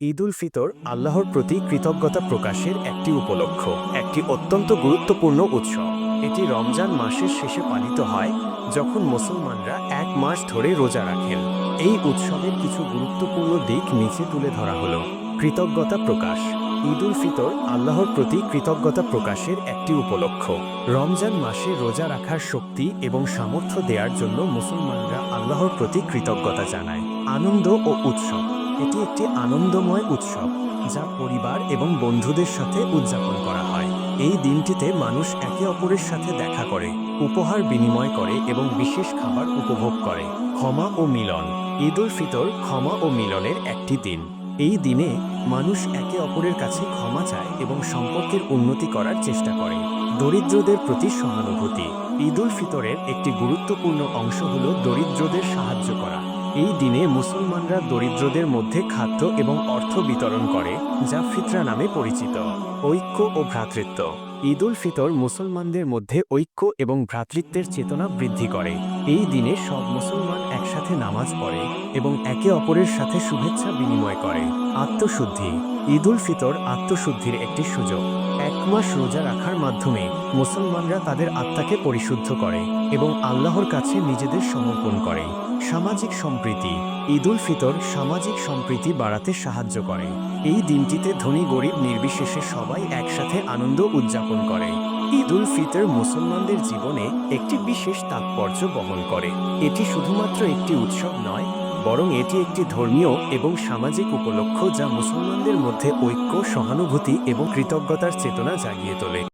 ঈদ উল ফিতর আল্লাহর প্রতি কৃতজ্ঞতা প্রকাশের একটি উপলক্ষ, একটি অত্যন্ত গুরুত্বপূর্ণ উৎসব। এটি রমজান মাসের শেষে পালিত হয়, যখন মুসলমানরা এক মাস ধরে রোজা রাখেন। এই উৎসবের কিছু গুরুত্বপূর্ণ দিক নিচে তুলে ধরা হলো। কৃতজ্ঞতা প্রকাশ, ঈদ উল ফিতর আল্লাহর প্রতি কৃতজ্ঞতা প্রকাশের একটি উপলক্ষ। রমজান মাসে রোজা রাখার শক্তি এবং সামর্থ্য দেওয়ার জন্য মুসলমানরা আল্লাহর প্রতি কৃতজ্ঞতা জানায়। আনন্দ ও উৎসব। এটি একটি আনন্দময় উৎসব, যা পরিবার এবং বন্ধুদের সাথে উদযাপন করা হয়। এই দিনটিতে মানুষ একে অপরের সাথে দেখা করে, উপহার বিনিময় করে এবং বিশেষ খাবার উপভোগ করে। ক্ষমা ও মিলন। ঈদ উল ফিতর ক্ষমা ও মিলনের একটি দিন। এই দিনে মানুষ একে অপরের কাছে ক্ষমা চায় এবং সম্পর্কের উন্নতি করার চেষ্টা করে। দরিদ্রদের প্রতি সহানুভূতি। ঈদ উল ফিতরের একটি গুরুত্বপূর্ণ অংশ হল দরিদ্রদের সাহায্য করা। এই দিনে মুসলমানরা দরিদ্রদের মধ্যে খাদ্য এবং অর্থ বিতরণ করে, যা ফিতরা নামে পরিচিত, ঐক্য ও ভ্রাতৃত্ব। ঈদ উল ফিতর মুসলমানদের মধ্যে ঐক্য এবং ভ্রাতৃত্বের চেতনা বৃদ্ধি করে। এই দিনে সব মুসলমান একসাথে নামাজ পড়ে এবং একে অপরের সাথে শুভেচ্ছা বিনিময় করে। আত্মশুদ্ধি। ঈদ উল ফিতর আত্মশুদ্ধির একটি সুযোগ। এক মাস রোজা রাখার মাধ্যমে মুসলমানরা তাদের আত্মাকে পরিশুদ্ধ করে এবং আল্লাহর কাছে নিজেদের সমর্পণ করে। সামাজিক সম্প্রীতি ঈদ উল ফিতর সামাজিক সম্প্রীতি বাড়াতে সাহায্য করে। এই দিনটিতে ধনী, গরিব, নির্বিশেষে সবাই একসাথে আনন্দ উদযাপন করে। ঈদ উল ফিতর মুসলমানদের জীবনে একটি বিশেষ তাৎপর্য বহন করে। এটি শুধুমাত্র একটি উৎসব নয় বরং এটি একটি ধর্মীয় এবং সামাজিক উপলক্ষ যা মুসলমানদের মধ্যে ঐক্য, সহানুভূতি এবং কৃতজ্ঞতার চেতনা জাগিয়ে তোলে।